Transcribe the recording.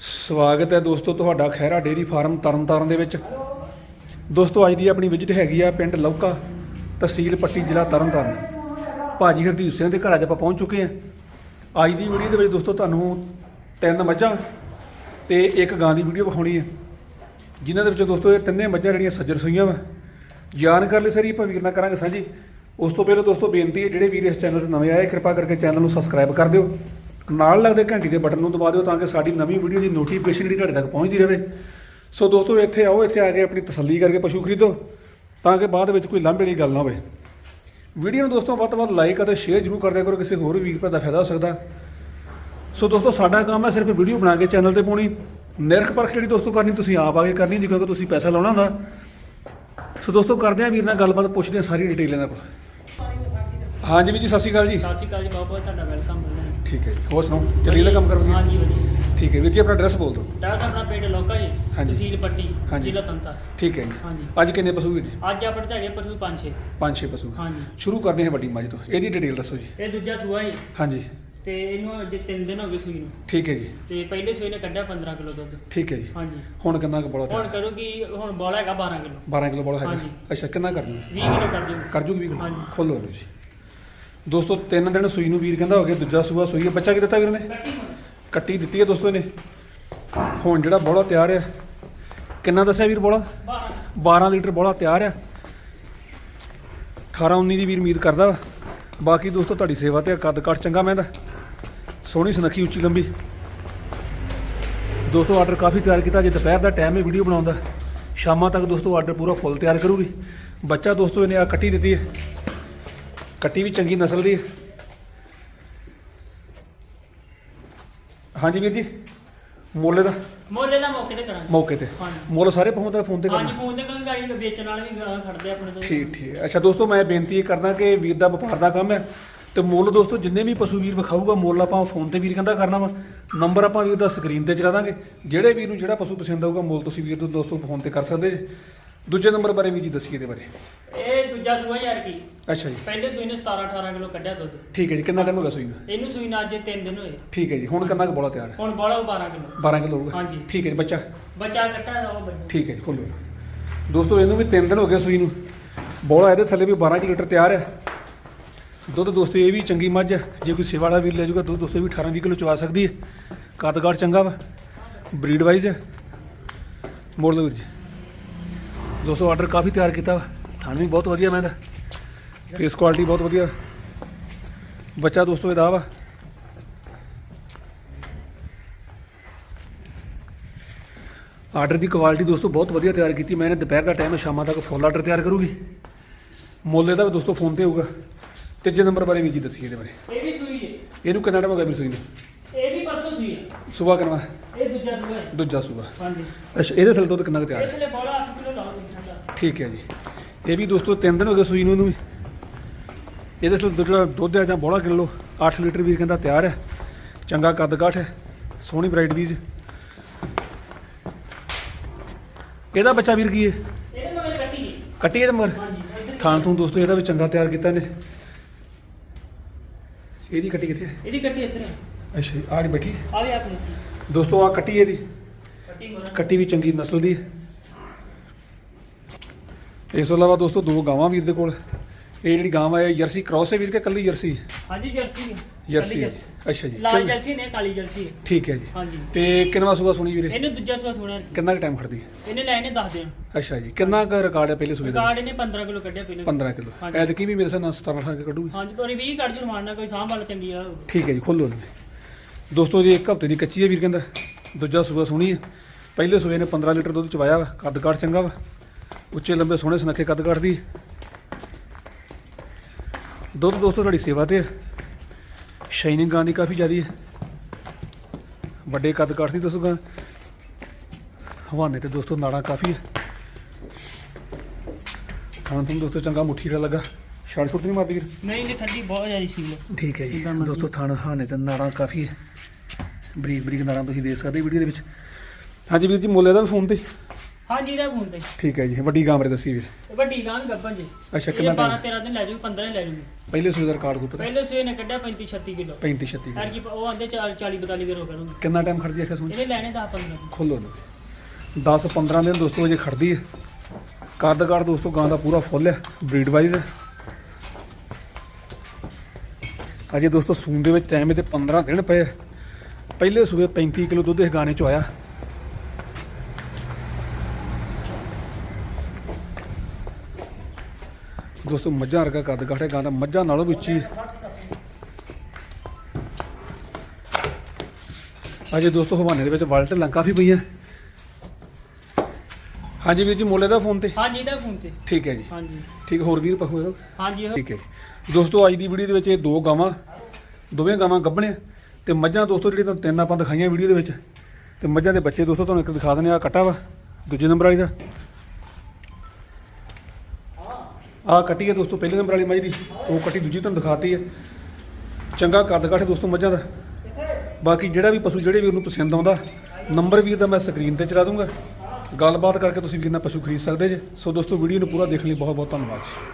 ਸਵਾਗਤ ਹੈ ਦੋਸਤੋ ਤੁਹਾਡਾ ਖੈਰਾ ਡੇਰੀ ਫਾਰਮ ਤਰਨਤਾਰਨ ਦੇ ਵਿੱਚ। ਦੋਸਤੋ ਅੱਜ ਦੀ ਆਪਣੀ ਵਿਜ਼ਿਟ ਹੈਗੀ ਆ ਪਿੰਡ ਲੌਕਾ ਤਹਿਸੀਲ ਪੱਟੀ ਜ਼ਿਲ੍ਹਾ ਤਰਨਤਾਰਨ। ਭਾਜੀ ਹਰਦੀਪ ਸਿੰਘ ਦੇ ਘਰ ਅੱਜ ਆਪਾਂ ਪਹੁੰਚ ਚੁੱਕੇ ਹਾਂ। ਅੱਜ ਦੀ ਵੀਡੀਓ ਦੇ ਵਿੱਚ ਦੋਸਤੋ ਤੁਹਾਨੂੰ ਤਿੰਨ ਮੱਝਾਂ ਤੇ ਇੱਕ ਗਾਂ ਦੀ ਵੀਡੀਓ ਵਿਖਾਉਣੀ ਹੈ। ਜਿਨ੍ਹਾਂ ਦੇ ਵਿੱਚ ਦੋਸਤੋ ਇਹ ਤਿੰਨੇ ਮੱਝਾਂ ਜਿਹੜੀਆਂ ਸੱਜਰ ਸੂਈਆਂ ਵਾ। ਜਾਣਕਾਰੀ ਲਈ ਸਾਰੀ, ਆਪਾਂ ਵੀਰ ਨਾਲ ਕਰਾਂਗੇ ਸਾਂਝੀ। ਉਸ ਤੋਂ ਪਹਿਲਾਂ ਦੋਸਤੋ ਬੇਨਤੀ ਹੈ, ਜਿਹੜੇ ਵੀਰ ਇਸ ਚੈਨਲ ਤੇ ਨਵੇਂ ਆਏ, ਕਿਰਪਾ ਕਰਕੇ ਚੈਨਲ ਨੂੰ ਸਬਸਕ੍ਰਾਈਬ ਕਰ ਦਿਓ। ਨਾਲ ਲੱਗਦੇ ਘੰਟੀ ਦੇ ਬਟਨ ਨੂੰ ਦਬਾ ਦਿਓ ਤਾਂ ਕਿ ਸਾਡੀ ਨਵੀਂ ਵੀਡੀਓ ਦੀ ਨੋਟੀਫਿਕੇਸ਼ਨ ਜਿਹੜੀ ਤੁਹਾਡੇ ਤੱਕ ਪਹੁੰਚਦੀ ਰਹੇ। ਸੋ ਦੋਸਤੋ, ਇੱਥੇ ਆਓ, ਇੱਥੇ ਆ ਕੇ ਆਪਣੀ ਤਸੱਲੀ ਕਰਕੇ ਪਸ਼ੂ ਖਰੀਦੋ ਤਾਂ ਕਿ ਬਾਅਦ ਵਿੱਚ ਕੋਈ ਲਾਂਭੇ ਵਾਲੀ ਗੱਲ ਨਾ ਹੋਵੇ। ਵੀਡੀਓ ਨੂੰ ਦੋਸਤੋ, ਵੱਧ ਤੋਂ ਵੱਧ ਲਾਈਕ ਅਤੇ ਸ਼ੇਅਰ ਜ਼ਰੂਰ ਕਰਦਿਆ ਕਰੋ, ਕਿਸੇ ਹੋਰ ਵੀਰ ਭਰਾ ਦਾ ਫਾਇਦਾ ਹੋ ਸਕਦਾ। ਸੋ ਦੋਸਤੋ, ਸਾਡਾ ਕੰਮ ਹੈ ਸਿਰਫ ਵੀਡੀਓ ਬਣਾ ਕੇ ਚੈਨਲ ਤੇ ਪਾਉਣੀ। ਨਿਰਖ ਪਰਖ ਜਿਹੜੀ ਦੋਸਤੋ ਕਰਨੀ, ਤੁਸੀਂ ਆਪ ਆ ਕੇ ਕਰਨੀ ਜੀ ਕਿਉਂਕਿ ਤੁਸੀਂ ਪੈਸਾ ਲਾਉਣਾ ਹੁੰਦਾ। ਸੋ ਦੋਸਤੋ, ਕਰਦੇ ਆ ਵੀਰ ਨਾਲ ਗੱਲਬਾਤ, ਪੁੱਛਦੇ ਆ ਸਾਰੀ ਡਿਟੇਲ ਇਹਨਾਂ ਕੋਲ। ਹਾਂਜੀ ਵੀਰ ਜੀ ਸਤਿ ਸ਼੍ਰੀ ਅਕਾਲ ਜੀ। ਸਤਿ ਸ਼੍ਰੀ ਅਕਾਲ ਜੀ ਬਹੁਤ ਬਹੁਤ ਤੁਹਾਡਾ ਵੈਲਕਮ ਹੈ। ਠੀਕ ਹੈ ਜੀ ਹੋਰ ਸੁਣਾਓ? ਚੱਲੀਏ ਦਾ ਕੰਮ ਕਰੋ ਜੀ ਹਾਂਜੀ ਵਧੀਆ। ਠੀਕ ਹੈ ਵੀਰ ਜੀ ਆਪਣਾ ਐਡਰੈਸ ਬੋਲ ਦਿਓ। ਡਾਕਟਰ ਆਪਣਾ ਪਿੰਡ ਲੋਕਾ ਜੀ ਹਾਂਜੀ। ਤਹਿਸੀਲ ਪੱਟੀ ਹਾਂਜੀ। ਜ਼ਿਲ੍ਹਾ ਤੰਤਾ। ਠੀਕ ਹੈ ਜੀ। ਹਾਂਜੀ। ਅੱਜ ਕਿੰਨੇ ਪਸ਼ੂ ਵੀਰ ਜੀ? ਅੱਜ ਆਪਣੇ ਤੇ ਹੈਗੇ ਪਸ਼ੂ ਪੰਜ ਛੇ। ਪੰਜ ਛੇ ਪਸ਼ੂ। ਹਾਂਜੀ। ਸ਼ੁਰੂ ਕਰਦੇ ਹਾਂ ਵੱਡੀ ਮੱਝ ਤੋਂ। ਇਹਦੀ ਡਿਟੇਲ ਦੱਸੋ ਜੀ। ਇਹ ਦੂਜਾ ਸੂਆ ਜੀ। ਹਾਂਜੀ। ਤੇ ਇਹਨੂੰ ਅੱਜ ਤਿੰਨ ਦਿਨ ਹੋ ਗਏ ਸੂਈ ਨੂੰ। ਠੀਕ ਹੈ ਜੀ। ਤੇ ਪਹਿਲੇ ਸੂਈ ਨੇ ਕੱਢਿਆ 15 ਕਿਲੋ ਦੁੱਧ। ਠੀਕ ਹੈ ਜੀ। ਹਾਂਜੀ। ਹੁਣ ਕਿੰਨਾ ਕੁ ਬੋਲਾ ਹੁਣ ਕਰੂਗੀ ਹੁਣ ਬੋਲਾ ਹੈਗਾ 12 ਕਿਲੋ। 12 ਕਿਲੋ ਬੋਲਾ ਹੈਗਾ। ਹਾਂਜੀ। ਅੱਛਾ ਕਿੰਨਾ ਕਰਨਾ? 20 ਕਿਲੋ ਕਰ ਦਿਓ ਕਰ ਜੂਗੀ ਵੀਰ ਹਾਂਜੀ। ਖੋਲੋ ਲਓ ਜੀ। ਦੋਸਤੋ ਤਿੰਨ ਦਿਨ ਸੂਈ ਨੂੰ ਵੀਰ ਕਹਿੰਦਾ ਹੋ ਗਿਆ ਦੂਜਾ ਸੂਆ ਸੂਈ ਹੈ ਬੱਚਾ ਕੀ ਦਿੱਤਾ ਵੀਰ ਨੇ? ਕੱਟੀ ਦਿੱਤੀ ਹੈ ਦੋਸਤੋ ਨੇ ਹੁਣ ਜਿਹੜਾ ਬੋਲਾ ਤਿਆਰ ਹੈ ਕਿੰਨਾ ਦੱਸਿਆ ਵੀਰ ਬੋਲਾ 12 12 ਲੀਟਰ ਬੋਲਾ ਤਿਆਰ ਆ। 18 19 ਦੀ ਵੀਰ ਉਮੀਦ ਕਰਦਾ ਵਾ। ਬਾਕੀ ਦੋਸਤੋ ਤੁਹਾਡੀ ਸੇਵਾ ਤੇ ਆ, ਕੱਦ ਕੱਟ ਚੰਗਾ ਮੈਂ ਦਾ ਸੋਹਣੀ ਸੁਨੱਖੀ ਉੱਚੀ ਲੰਬੀ। ਦੋਸਤੋ ਆਰਡਰ ਕਾਫੀ ਤਿਆਰ ਕੀਤਾ। ਜੇ ਦੁਪਹਿਰ ਦਾ ਟਾਈਮ ਹੈ ਵੀਡੀਓ ਬਣਾਉਂਦਾ ਸ਼ਾਮਾਂ ਤੱਕ ਦੋਸਤੋ ਆਰਡਰ ਪੂਰਾ ਫੁੱਲ ਤਿਆਰ ਕਰੂਗੀ। ਬੱਚਾ ਦੋਸਤੋ ਇਹਨੇ ਆ ਕੱਟੀ ਦਿੱਤੀ ਹੈ। ਕੱਟੀ ਵੀ ਚੰਗੀ ਨਸਲ ਦੀ। ਹਾਂਜੀ ਵੀਰ ਜੀ ਮੋਲੇ ਦਾ ਮੋਲੇ ਦਾ ਮੌਕੇ ਤੇ ਕਰਾਂਗੇ। ਮੌਕੇ ਤੇ। ਹਾਂਜੀ। ਮੁੱਲ ਸਾਰੇ ਪਹੁੰਚਦਾ ਫੋਨ ਤੇ ਕਰਨਾ। ਹਾਂਜੀ ਫੋਨ ਤੇ ਕੋਈ ਗਾੜੀ ਵੇਚਣ ਵਾਲੇ ਵੀ ਗਾਹਾਂ ਖੜਦੇ ਆਪਣੇ ਤੋਂ। ਠੀਕ ਠੀਕ। ਅੱਛਾ ਦੋਸਤੋ ਮੈਂ ਬੇਨਤੀ ਇਹ ਕਰਦਾ ਕਿ ਵੀਰ ਦਾ ਵਪਾਰ ਦਾ ਕੰਮ ਹੈ। ਤੇ ਮੁੱਲ ਦੋਸਤੋ ਜਿੰਨੇ ਵੀ ਪਸ਼ੂ ਵੀਰ ਵਿਖਾਊਗਾ ਮੁੱਲ ਆਪਾਂ ਫੋਨ ਤੇ ਵੀਰ ਕਹਿੰਦਾ ਕਰਨਾ ਵਾ। ਨੰਬਰ ਆਪਾਂ ਵੀਰ ਦਾ ਸਕਰੀਨ ਤੇ ਚਲਾ ਦਾਂਗੇ। ਜਿਹੜੇ ਵੀਰ ਨੂੰ ਜਿਹੜਾ ਪਸ਼ੂ ਪਸੰਦ ਆਊਗਾ ਮੁੱਲ ਤੁਸੀਂ ਵੀਰ ਤੋਂ ਦੋਸਤੋ ਫੋਨ ਤੇ ਕਰ ਸਕਦੇ ਜੇ। ਦੂਜੇ ਨੰਬਰ ਬਾਰੇ ਵੀਰ ਜੀ ਦੱਸੀਏ ਇਹਦੇ ਬਾਰੇ। ਇਹ ਦੂਜਾ ਸੂਆ ਯਾਰ ਕੀ। ਅੱਛਾ ਜੀ। ਪਹਿਲੇ ਸੂਈ ਨੇ 17 18 ਕਿਲੋ ਕੱਢਿਆ ਦੁੱਧ। ਠੀਕ ਹੈ ਜੀ ਕਿੰਨਾ ਟਾਈਮ ਹੋ ਗਿਆ ਸੂਈ ਨੂੰ? ਇਹਨੂੰ ਸੂਈ ਨਾਲ ਅੱਜ 3 ਦਿਨ ਹੋਏ। ਠੀਕ ਹੈ ਜੀ ਹੁਣ ਕਿੰਨਾ ਕੁ ਬੋਲਾ ਤਿਆਰ? ਹੈ ਹੁਣ ਬੋਲਾ 12 ਕਿਲੋ। 12 ਕਿਲੋ ਹੋਊਗਾ? ਹਾਂਜੀ। ਠੀਕ ਹੈ ਜੀ ਬੱਚਾ? ਬੱਚਾ ਕੱਟਾ ਉਹ ਬੱਚਾ। ਠੀਕ ਹੈ ਜੀ ਖੋਲੋ। ਦੋਸਤੋ ਇਹਨੂੰ ਵੀ 3 ਦਿਨ ਹੋ ਗਏ ਸੂਈ ਨੂੰ। ਬੋਲਾ ਇਹਦੇ ਥੱਲੇ ਵੀ 12 ਕੁ ਲੀਟਰ ਤਿਆਰ ਹੈ। ਦੁੱਧ ਦੋਸਤੋ ਇਹ ਵੀ ਚੰਗੀ ਮੱਝ ਹੈ। ਜੇ ਕੋਈ ਸੇਵਾ ਵਾਲਾ ਵੀਰ ਲੈ ਜਾਊਗਾ ਦੁੱਧ ਦੋਸਤੋ ਵੀ 18 20 ਕਿਲੋ ਚਵਾ ਸਕਦੀ ਹੈ। ਕੱਦਗਾੜ ਚੰਗਾ ਵਾ। ਬਰੀਡ ਵਾਈਜ਼ ਹੈ। ਮੋੜ ਲਓ ਵੀਰ ਜੀ। ਦੋਸਤੋ ਆਰਡਰ ਕਾਫੀ ਤਿਆਰ ਕੀਤਾ ਵਾ। ਥਾਣ ਵੀ ਬਹੁਤ ਵਧੀਆ ਮੈਂ ਦਾ ਫੇਸ ਕੁਆਲਿਟੀ ਬਹੁਤ ਵਧੀਆ। ਬੱਚਾ ਦੋਸਤੋ ਇਹਦਾ ਵਾ। ਆਰਡਰ ਦੀ ਕੁਆਲਿਟੀ ਦੋਸਤੋ ਬਹੁਤ ਵਧੀਆ ਤਿਆਰ ਕੀਤੀ। ਮੈਂ ਇਹਨੇ ਦੁਪਹਿਰ ਦਾ ਟਾਈਮ ਹੈ ਸ਼ਾਮਾਂ ਤੱਕ ਫੁੱਲ ਆਰਡਰ ਤਿਆਰ ਕਰੂਗੀ। ਮੁੱਲ ਇਹਦਾ ਵੀ ਦੋਸਤੋ ਫੋਨ ਤੇ ਹੋਊਗਾ। ਤੀਜੇ ਨੰਬਰ ਬਾਰੇ ਵੀ ਜੀ ਦੱਸੀਏ ਇਹਦੇ ਬਾਰੇ। ਇਹ ਵੀ ਸੂਈ ਹੈ। ਇਹਨੂੰ ਕਿੰਨਾ ਟਾਈਮ ਹੋ ਗਿਆ ਵੀ ਸੂਈ ਨੂੰ? ਇਹ ਵੀ ਪਰਸੋਂ ਸੂਈ ਹੈ। ਸਵੇਰ ਕਰਨਾ ਇਹ ਦੂਜਾ ਸੂਆ ਹੈ। ਦੂਜਾ ਸੂਆ। ਹਾਂਜੀ। ਅੱਛਾ ਇਹਦੇ ਥੱਲੇ ਦੁੱਧ ਕਿੰਨਾ ਕੁ ਤਿਆਰ ਹੈ? ਲਈ ਬੋਲਾ 8 ਕਿਲੋ ਠੰਡਾ ਠੀਕ ਹੈ ਜੀ। ਇਹ ਵੀ ਦੋਸਤੋ ਤਿੰਨ ਦਿਨ ਹੋ ਗਏ ਸੂਈ ਨੂੰ ਇਹਨੂੰ ਵੀ। ਇਹਦੇ ਦੁੱਧ ਜਿਹੜਾ ਦੁੱਧ ਹੈ ਜਾਂ ਬੋਲਾ ਕਿਲੋ 8 ਲੀਟਰ ਵੀਰ ਕਹਿੰਦਾ ਤਿਆਰ ਹੈ। ਚੰਗਾ ਕੱਦ ਕਾਠ ਹੈ ਸੋਹਣੀ ਬਰਾਈਟ ਬੀਜ। ਇਹਦਾ ਬੱਚਾ ਵੀਰ ਕੀ ਹੈ? ਇਹਦੇ ਮਗਰ ਕੱਟੀ ਹੈ ਕੱਟੀ ਇਹਦੇ ਮਗਰ? ਥਾਂ ਤੋਂ ਦੋਸਤੋ ਇਹਦਾ ਵੀ ਚੰਗਾ ਤਿਆਰ ਕੀਤਾ ਨੇ ਇਹਦੀ ਕੱਟੀ ਕਿੱਥੇ ਇਹਦੀ ਕੱਟੀ ਇੱਧਰ। ਅੱਛਾ ਜਿਹੜੀ ਬੈਠੀ ਆ ਵੀ ਆਪਣੀ ਦੋਸਤੋ ਆ ਕੱਟੀ ਇਹਦੀ। ਕੱਟੀ ਵੀ ਚੰਗੀ ਨਸਲ ਦੀ ਹੈ। ਇਸ ਤੋਂ ਇਲਾਵਾ ਦੋਸਤੋ ਦੋ ਗਾਵਾਂ ਵੀਰ ਦੇ ਕੋਲ। ਇਹ ਜਿਹੜੀ ਗਾਂ ਹੈ ਇਹ ਜਰਸੀ ਕ੍ਰਾਸ ਹੈ ਵੀਰ ਕੇ ਕੱਲੀ ਜਰਸੀ? ਹਾਂਜੀ ਜਰਸੀ ਜਰਸੀ ਹੈ। ਅੱਛਾ ਜੀ। ਲਾਲ ਕਿੰਨ- ਜਰਸੀ ਨੇ ਕਾਲੀ ਜਰਸੀ ਹੈ। ਠੀਕ ਹੈ ਜੀ। ਹਾਂਜੀ। ਤੇ ਕਿੰਨਵਾ ਸੂਆ ਸੁਣੀ ਵੀਰੇ? ਇਹਨੇ ਦੂਜਾ ਸੂਆ ਸੁਣਿਆ ਕਿੰਨਾ ਕੁ ਟਾਈਮ ਖੜਦੀ? ਹੈ ਇਹਨੇ ਲੈ ਇਹਨੇ ਦੱਸ ਦੇਣ ਅੱਛਾ ਜੀ। ਕਿੰਨਾ ਕੁ ਰਿਕਾਰਡ ਹੈ ਪਹਿਲੇ ਸੂਏ ਦਾ? ਕਾਰਡ ਇਹਨੇ 15 ਕਿਲੋ ਕੱਢਿਆ ਪਹਿਲੇ 15 ਕਿਲੋ। ਹਾਂਜੀ। ਐਤਕੀ ਵੀ ਮੇਰੇ ਸਾਹ 17 18 ਕੱਢੂਗੀ। ਹਾਂਜੀ ਪਰ 20 ਕੱਢ ਜੂ ਰਮਾਨਾ ਕੋਈ ਸਾਂਭ ਵਾਲਾ ਚੰਗੀ ਆ। ਠੀਕ ਹੈ ਜੀ ਖੋਲੋ ਲਓ ਦੋਸਤੋ ਜੀ ਇੱਕ ਹਫ਼ਤੇ ਦੀ ਕੱਚੀ ਹੈ ਵੀਰ ਕਹਿੰਦਾ। ਦੂਜਾ ਸੂਆ ਸੁਣੀ ਹੈ। ਪਹਿਲੇ ਸੂਏ ਨੇ 15 ਲੀਟਰ ਦੁੱਧ ਚਵਾਇਆ ਵਾ। ਕੱਦ ਕਾਠ ਚੰਗਾ ਵਾ। ਉੱਚੇ ਲੰਬੇ ਸੋਹਣੇ ਸੁਨੱਖੇ ਕੱਦ ਕਾਠ ਦੀ। ਦੁੱਧ ਦੋਸਤੋ ਤੁਹਾਡੀ ਸੇਵਾ ਤੇ ਸ਼ਾਈਨਿੰਗ ਗਾਂ ਦੀ ਕਾਫੀ ਜ਼ਿਆਦੀ ਹੈ। ਵੱਡੇ ਕੱਦ ਕਾਠ ਦੀ ਦੱਸੋਗਾ ਹਵਾਨੇ ਤੇ ਦੋਸਤੋ ਨਾੜਾਂ ਕਾਫੀ ਹੈ। ਖਾਣ ਤੋਂ ਦੋਸਤੋ ਚੰਗਾ ਮੁੱਠੀ ਦਾ ਲੱਗਾ। ਛਾੜ ਛੁੱਟ ਨਹੀਂ ਮਾਰਦੀ ਵੀਰ? ਨਹੀਂ ਨਹੀਂ ਠੰਡੀ ਬਹੁਤ ਜ਼ਿਆਦਾ ਸੀ ਠੀਕ ਹੈ ਜੀ। ਦੋਸਤੋ ਥਣ ਹਾਨੇ ਤੇ ਨਾੜਾਂ ਕਾਫੀ ਹੈ। ਬਰੀਕ ਬਰੀਕ ਨਾੜਾਂ ਤੁਸੀਂ ਦੇਖ ਸਕਦੇ ਵੀਡੀਓ ਦੇ ਵਿੱਚ। ਹਾਂਜੀ ਵੀਰ ਜੀ ਮੁੱਲ ਇਹਦਾ ਵੀ ਫੋਨ ਤੇ ਹਾਂਜੀ ਇਹਦਾ ਫੋਨ ਤੇ। ਠੀਕ ਹੈ ਜੀ ਵੱਡੀ ਗਾਂ ਬਾਰੇ ਦੱਸੀ ਵੀਰ। ਵੱਡੀ ਗਾਂ ਵੀ ਗੱਭਣ ਜੀ। ਅੱਛਾ, ਕਿੰਨਾ 12 time? 13 ਦਿਨ ਲੈ ਜੂ 15 ਦਿਨ ਲੈ ਜੂਗੀ ਪਹਿਲੇ ਸੂਏ ਦਾ ਰਿਕਾਰਡ ਕੋਈ ਪਤਾ ਪਹਿਲੇ ਸਵੇ ਨੇ ਕੱਢਿਆ 35 36 ਕਿਲੋ। 35 36 ਹਰ ਕੀ ਉਹ ਆਂਦੇ 40 42 ਕਿਲੋ ਕਰੂੰਗੀ ਕਿੰਨਾ ਟਾਈਮ ਖੜਦੀ ਹੈ ਖਸਮ ਇਹਨੇ ਲੈਣੇ 10 15 ਖੋਲੋ ਲੋ 10 15 ਦਿਨ ਦੋਸਤੋ ਅਜੇ ਖੜਦੀ ਹੈ ਕੱਦ ਕਾਠ ਦੋਸਤੋ ਗਾਂ ਦਾ ਪੂਰਾ ਫੁੱਲ ਹੈ ਬਰੀਡ ਵਾਈਜ਼ ਅਜੇ ਦੋਸਤੋ ਸੂਨ ਦੇ ਵਿੱਚ ਟਾਈਮ ਇਹਦੇ 15 ਦਿਨ ਪਏ ਆ। ਪਹਿਲੇ ਸੂਏ 35 ਕਿਲੋ ਦੁੱਧ ਇਸ ਗਾਣੇ ਚ ਆਇਆ। ਦੋਸਤੋ ਮੱਝਾਂ ਵਰਗਾ ਕੱਦ ਕਾਠ ਗਾਂ ਦਾ ਮੱਝਾਂ ਨਾਲੋਂ ਵੀ ਉੱਚੀ। ਅਜੇ ਦੋਸਤੋ ਹਵਾਨੇ ਦੇ ਵਿੱਚ ਵਲਟ ਲਾਂ ਕਾਫੀ ਪਈਆਂ। ਹਾਂਜੀ ਵੀਰ ਜੀ ਮੋਲੇ ਦਾ ਫੋਨ ਤੇ? ਹਾਂਜੀ ਇਹਦਾ ਫੋਨ ਤੇ। ਠੀਕ ਹੈ ਜੀ। ਹਾਂਜੀ। ਠੀਕ ਹੋਰ ਵੀਰ ਪਖੋ ਹਾਂਜੀ ਠੀਕ ਹੈ ਜੀ। ਦੋਸਤੋ ਅੱਜ ਦੀ ਵੀਡੀਓ ਦੇ ਵਿੱਚ ਇਹ ਦੋ ਗਾਵਾਂ ਦੋਵੇਂ ਗਾਵਾਂ ਗੱਭਣੇ ਤੇ ਮੱਝਾਂ ਦੋਸਤੋ ਜਿਹੜੀਆਂ ਤੁਹਾਨੂੰ ਤਿੰਨ ਆਪਾਂ ਦਿਖਾਈਆਂ ਵੀਡੀਓ ਦੇ ਵਿੱਚ। ਤੇ ਮੱਝਾਂ ਦੇ ਬੱਚੇ ਦੋਸਤੋ ਤੁਹਾਨੂੰ ਇੱਕ ਦਿਖਾ ਦਿੰਦੇ ਆ ਕੱਟਾ ਵਾ ਦੂਜੇ ਨੰਬਰ ਵਾਲੀ ਦਾ। ਆ ਕੱਟੀ ਹੈ ਦੋਸਤੋ, ਪਹਿਲੇ ਨੰਬਰ ਵਾਲੀ ਮੱਝ ਦੀ। ਉਹ ਕੱਟੀ ਦੂਜੀ ਤੁਹਾਨੂੰ ਦਿਖਾਤੀ ਹੈ। ਚੰਗਾ ਕੱਦ ਕਾਠ ਹੈ ਦੋਸਤੋ ਮੱਝਾਂ ਦਾ। ਬਾਕੀ ਜਿਹੜਾ ਵੀ ਪਸ਼ੂ, ਜਿਹੜੇ ਵੀ ਉਹਨੂੰ ਪਸੰਦ ਆਉਂਦਾ, ਨੰਬਰ ਵੀ ਇਹਦਾ ਮੈਂ ਸਕਰੀਨ ਤੇ ਚਲਾ ਦੂੰਗਾ। ਗੱਲਬਾਤ ਕਰਕੇ ਤੁਸੀਂ ਕਿੰਨਾ ਪਸ਼ੂ ਖਰੀਦ ਸਕਦੇ ਜੇ। ਸੋ ਦੋਸਤੋ, ਵੀਡੀਓ ਨੂੰ ਪੂਰਾ ਦੇਖਣ ਲਈ। ਬਹੁਤ ਬਹੁਤ ਧੰਨਵਾਦ ਜੀ।